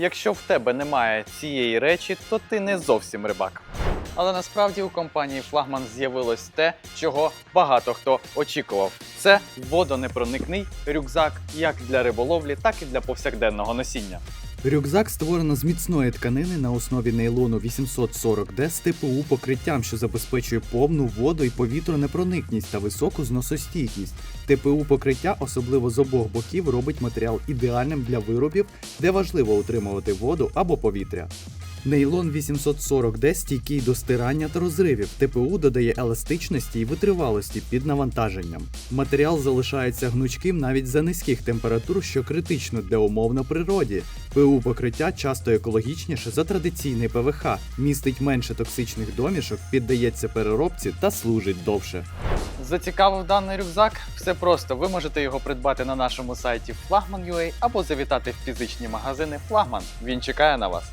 Якщо в тебе немає цієї речі, то ти не зовсім рибак. Але насправді у компанії Флагман з'явилось те, чого багато хто очікував. Це водонепроникний рюкзак як для риболовлі, так і для повсякденного носіння. Рюкзак створено з міцної тканини на основі нейлону 840D з ТПУ покриттям, що забезпечує повну воду і повітронепроникність та високу зносостійкість. ТПУ покриття, особливо з обох боків, робить матеріал ідеальним для виробів, де важливо утримувати воду або повітря. Нейлон 840D стійкий до стирання та розривів. ТПУ додає еластичності і витривалості під навантаженням. Матеріал залишається гнучким навіть за низьких температур, що критично для умов на природі. ПУ покриття часто екологічніше за традиційний ПВХ, містить менше токсичних домішок, піддається переробці та служить довше. Зацікавив даний рюкзак? Все просто. Ви можете його придбати на нашому сайті flagman.ua або завітати в фізичні магазини Флагман. Він чекає на вас.